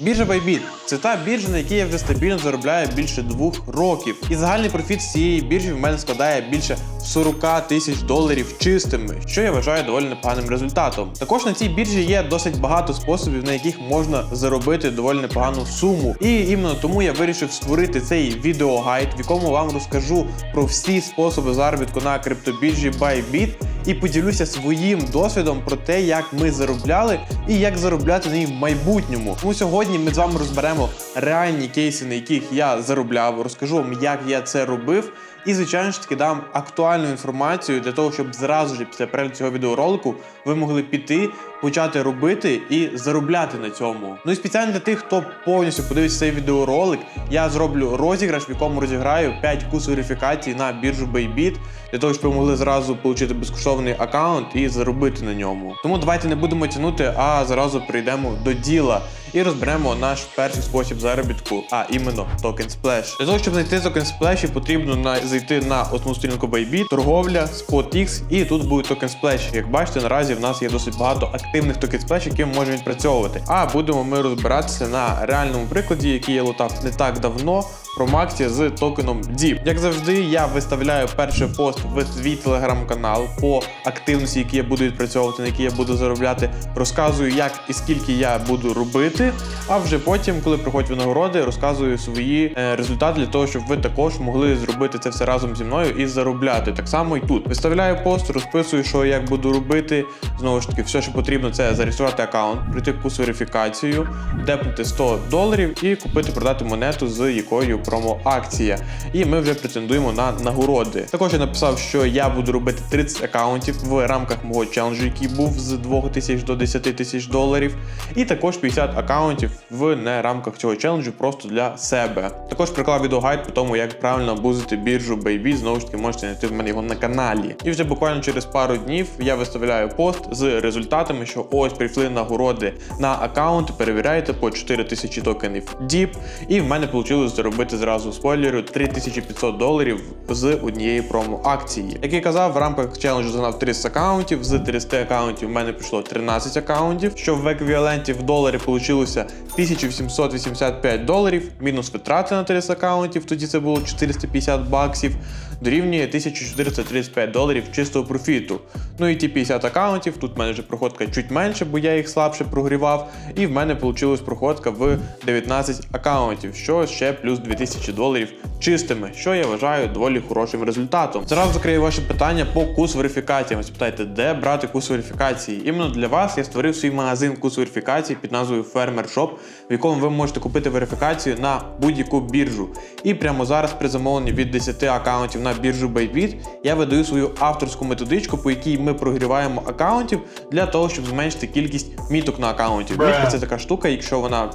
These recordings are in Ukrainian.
Біржа Bybit – це та біржа, на якій я вже стабільно заробляю більше двох років. І загальний профіт з цієї біржі в мене складає більше 40 тисяч доларів чистими, що я вважаю доволі непоганим результатом. Також на цій біржі є досить багато способів, на яких можна заробити доволі непогану суму. І іменно тому я вирішив створити цей відеогайд, в якому вам розкажу про всі способи заробітку на криптобіржі Bybit і поділюся своїм досвідом про те, як ми заробляли і як заробляти на ній в майбутньому. Тому сьогодні ми з вами розберемо реальні кейси, на яких я заробляв, розкажу вам, як я це робив. І, звичайно ж таки, дам актуальну інформацію для того, щоб зразу ж після перегляду цього відеоролику ви могли піти, почати робити і заробляти на цьому. Ну і спеціально для тих, хто повністю подивиться цей відеоролик, я зроблю розіграш, в якому розіграю 5 курс верифікацій на біржу Bybit, для того, щоб ви могли зразу отримати безкоштовний аккаунт і заробити на ньому. Тому давайте не будемо тягнути, а зразу прийдемо до діла і розберемо наш перший спосіб заробітку, а іменно токен Splash. Для того, щоб знайти токен Splash, потрібно на, зайти на основну сторінку Bybit, торговля, SpotX, і тут буде токен Splash. Як бачите, наразі в нас є досить багато активних токен Splash, які ми можемо відпрацьовувати. А будемо ми розбиратися на реальному прикладі, який я лутав не так давно. Про Максі з токеном DIP. Як завжди, я виставляю перший пост в свій телеграм-канал по активності, які я буду відпрацьовувати, на які я буду заробляти. Розказую, як і скільки я буду робити. А вже потім, коли приходять винагороди, розказую свої е, результати для того, щоб ви також могли зробити це все разом зі мною і заробляти. Так само і тут. Виставляю пост, розписую, що як буду робити. Знову ж таки, все, що потрібно, це зареєструвати аккаунт, пройти курс верифікацію, депнути 100 доларів і купити, продати монету, з якою промо-акція. І ми вже претендуємо на нагороди. Також я написав, що я буду робити 30 аккаунтів в рамках мого челенджу, який був з 2 тисяч до 10 тисяч доларів. І також 50 аккаунтів в не рамках цього челенджу просто для себе. Також приклав відеогайд по тому, як правильно бузити біржу Bybit. Знову ж таки, можете знайти в мене його на каналі. І вже буквально через пару днів я виставляю пост з результатами, що ось прийшли нагороди на аккаунт. Перевіряйте по 4000 токенів DIP. І в мене вийшло заробити зразу спойлерю 3500 доларів з однієї промо-акції. Як я казав, в рамках челенджу загнав 30 аккаунтів. З 30 аккаунтів в мене пішло 13 аккаунтів, що в еквіваленті в доларі вийшло 1785 доларів, мінус витрати на 30 аккаунтів, тоді це було 450 баксів. Дорівнює 1435 доларів чистого профіту. Ну і ті 50 аккаунтів, тут в мене вже проходка чуть менше, бо я їх слабше прогрівав. І в мене вийшла проходка в 19 аккаунтів, що ще плюс 2000 доларів чистими, що я вважаю доволі хорошим результатом. Зараз закрию ваше питання по курс верифікації. Ви спитаєте, де брати курс верифікації? Іменно для вас я створив свій магазин курс верифікації під назвою Farmer Shop, в якому ви можете купити верифікацію на будь-яку біржу. І прямо зараз при замовленні від 10 аккаунтів на біржу Bybit я видаю свою авторську методичку, по якій ми прогріваємо аккаунтів для того, щоб зменшити кількість міток на аккаунті. Мітка це така штука, якщо вона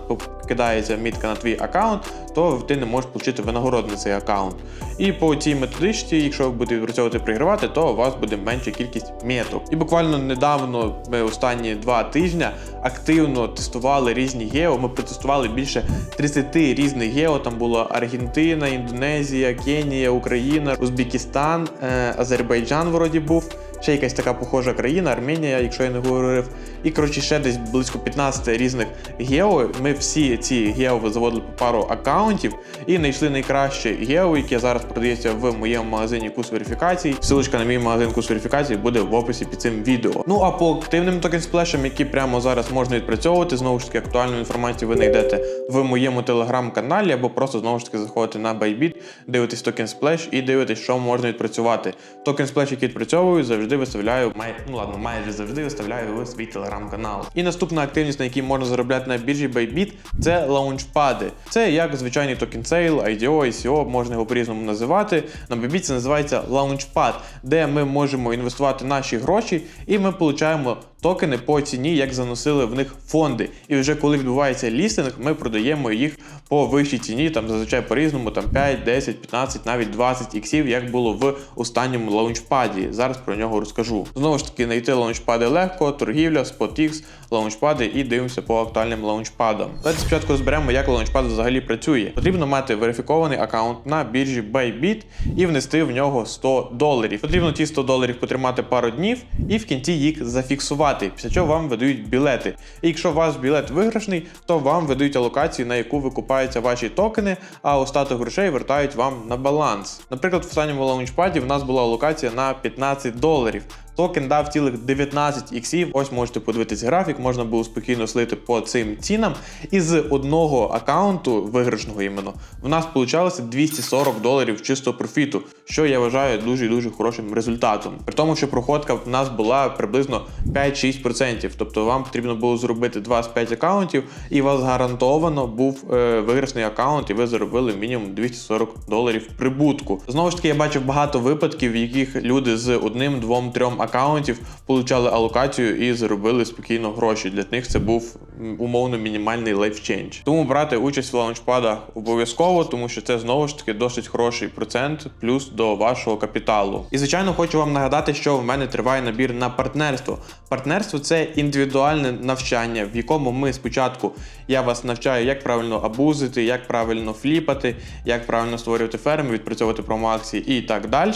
кидається мітка на твій аккаунт, то ти не можеш отримати винагороду на цей аккаунт. І по цій методичці, якщо ви будете відпрацьовувати пригравати, то у вас буде менша кількість меток. І буквально недавно, ми останні два тижні активно тестували різні гео. Ми протестували більше 30 різних гео. Там була Аргентина, Індонезія, Кенія, Україна, Узбекистан, е, Азербайджан вроді був. Ще якась така похожа країна, Арменія, якщо я не говорив. І коротше, ще десь близько 15 різних гео. Ми всі ці гео заводили по пару аккаунтів і знайшли найкраще гео, яке зараз продається в моєму магазині курс верифікації. Ссылочка на мій магазин курс верифікації буде в описі під цим відео. Ну а по активним токен сплешам, які прямо зараз можна відпрацьовувати, знову ж таки, актуальну інформацію ви знайдете в моєму телеграм-каналі, або просто знову ж таки заходите на Bybit, дивитесь токен сплеш і дивитесь, що можна відпрацювати. Токен сплеш, який відпрацьовую, завжди виставляю, май, ну ладно, майже завжди виставляю в свій телеграм-канал. І наступна активність, на якій можна заробляти на біржі Bybit, це лаунчпади. Це як звичайний токен сейл, IDO, ICO, можна його по-різному називати. На Bybit це називається лаунчпад, де ми можемо інвестувати наші гроші, і ми отримуємо токени по ціні, як заносили в них фонди. І вже коли відбувається лістинг, ми продаємо їх по вищій ціні, там зазвичай по-різному, там 5, 10, 15, навіть 20 іксів, як було в останньому лаунчпаді. Зараз про нього розкажу. Знову ж таки, знайти лаунчпади легко, торгівля, SpotX, лаунчпади і дивимося по актуальним лаунчпадам. Давайте спочатку розберемо, як лаунчпад взагалі працює. Потрібно мати верифікований аккаунт на біржі Bybit і внести в нього 100 доларів. Потрібно ті 100 доларів потримати пару днів і в кінці їх зафіксувати. Алокувати, після чого вам видають білети. І якщо ваш білет виграшний, то вам видають алокацію, на яку викупаються ваші токени, а остаток грошей вертають вам на баланс. Наприклад, в останньому лаунчпаді в нас була алокація на 15 доларів. Токен дав цілих 19 іксів. Ось можете подивитись графік, можна було спокійно слити по цим цінам. І з одного аккаунту, виграшного іменно, в нас получалося 240 доларів чистого профіту, що я вважаю дуже дуже хорошим результатом. При тому, що проходка в нас була приблизно 5-6%. Тобто вам потрібно було зробити 25 аккаунтів, і у вас гарантовано був е, виграшний аккаунт, і ви заробили мінімум 240 доларів прибутку. Знову ж таки, я бачив багато випадків, в яких люди з одним, двом, трьом аккаунтів получали алокацію і заробили спокійно гроші. Для них це був умовно мінімальний лайфчейндж. Тому брати участь в лаунчпадах обов'язково, тому що це знову ж таки досить хороший процент плюс до вашого капіталу. І звичайно, хочу вам нагадати, що в мене триває набір на партнерство. Партнерство це індивідуальне навчання, в якому ми спочатку я вас навчаю, як правильно абузити, як правильно фліпати, як правильно створювати ферми, відпрацьовувати промоакції і так далі.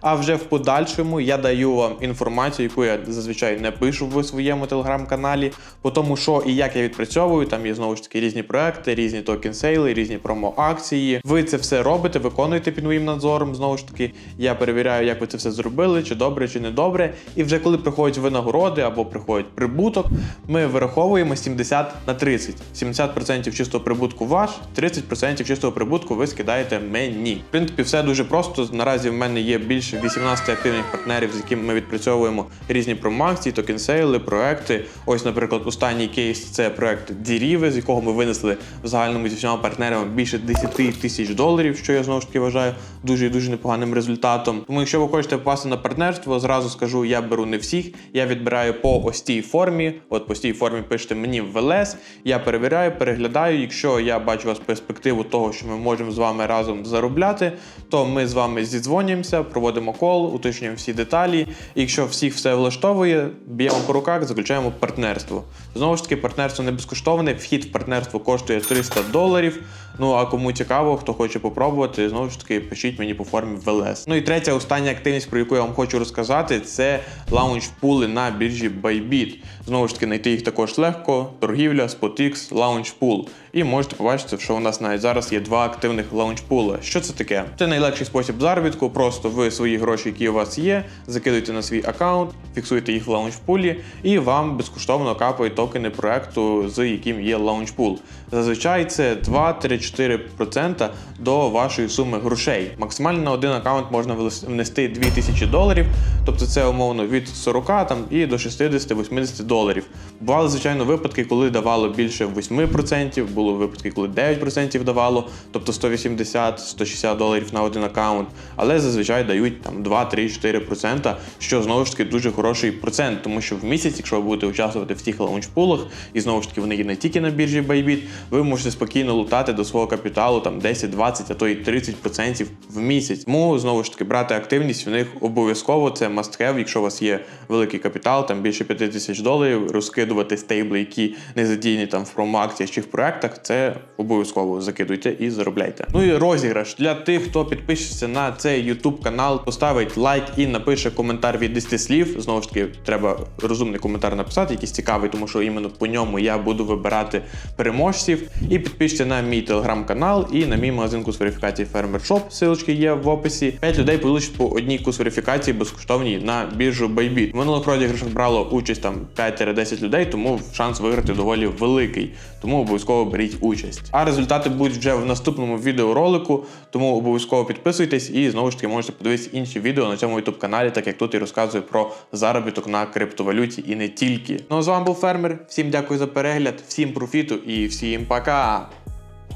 А вже в подальшому я даю вам інформацію, яку я зазвичай не пишу в своєму телеграм-каналі, по тому, що і як я відпрацьовую. Там є знову ж таки різні проекти, різні токен сейли, різні промо-акції. Ви це все робите, виконуєте під моїм надзором. Знову ж таки, я перевіряю, як ви це все зробили, чи добре, чи не добре. І вже коли приходять винагороди або приходить прибуток, ми вираховуємо 70 на 30. 70% чистого прибутку ваш, 30% чистого прибутку ви скидаєте мені. В принципі, все дуже просто. Наразі в мене є більше 18 активних партнерів, з якими ми відпрацьовуємо різні промоакції, токенсейли, проекти. Ось, наприклад, останній кейс це проект Діріви, з якого ми винесли в загальному зі всіма партнерами більше 10 тисяч доларів, що я знову ж таки вважаю дуже і дуже непоганим результатом. Тому, якщо ви хочете попасти на партнерство, зразу скажу, я беру не всіх. Я відбираю по ось цій формі. От по цій формі пишете мені в ВЛС. Я перевіряю, переглядаю. Якщо я бачу вас перспективу того, що ми можемо з вами разом заробляти, то ми з вами зідзвонюємося, проводимо кол, уточнюємо всі деталі. І якщо всіх все влаштовує, б'ємо по руках, заключаємо партнерство. Знову ж таки, партнерство не безкоштовне. Вхід в партнерство коштує 300 доларів. Ну а кому цікаво, хто хоче попробувати, знову ж таки, пишіть мені по формі в ЛС. Ну і третя остання активність, про яку я вам хочу розказати, це лаунч пули на біржі Bybit. Знову ж таки, знайти їх також легко. Торгівля, SpotX, лаунч пул. І можете побачити, що у нас навіть зараз є два активних лаунчпули. Що це таке? Це найлегший спосіб заробітку. Просто ви свої гроші, які у вас є, закидуєте на свій аккаунт, фіксуєте їх в лаунчпулі, і вам безкоштовно капають токени проекту, з яким є лаунчпул. Зазвичай це 2-4% до вашої суми грошей. Максимально на один аккаунт можна внести 2000 доларів, тобто це умовно від 40 там і до 60-80 доларів. Бували, звичайно, випадки, коли давало більше 8%, було випадки, коли 9% давало, тобто 180-160 доларів на один аккаунт, але зазвичай дають там 2-3-4%, що знову ж таки дуже хороший процент, тому що в місяць, якщо ви будете участвувати в цих лаунчпулах, і знову ж таки вони є не тільки на біржі Bybit, ви можете спокійно лутати до свого капіталу там 10-20, а то й 30% в місяць. Тому знову ж таки брати активність в них обов'язково це must have, якщо у вас є великий капітал, там більше 5 тисяч доларів, розкидувати стейбли, які не задіяні там в промоакціях чи в проектах, це обов'язково закидуйте і заробляйте. Ну і розіграш для тих, хто підпишеться на цей YouTube канал, поставить лайк і напише коментар від 10 слів. Знову ж таки, треба розумний коментар написати, якийсь цікавий, тому що іменно по ньому я буду вибирати переможців. І підпишіться на мій телеграм-канал і на мій магазин курс верифікації Farmer Shop. Силочки є в описі. 5 людей получать по одній курс верифікації безкоштовній на біржу Bybit. В минулих розіграшах брало участь там 5-10 людей, тому шанс виграти доволі великий. Тому обов'язково беріть участь. А результати будуть вже в наступному відеоролику, тому обов'язково підписуйтесь і знову ж таки можете подивитися інші відео на цьому youtube каналі, так як тут я розказую про заробіток на криптовалюті і не тільки. Ну а з вами був фермер. Всім дякую за перегляд, всім профіту і всім пока.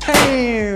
Хей!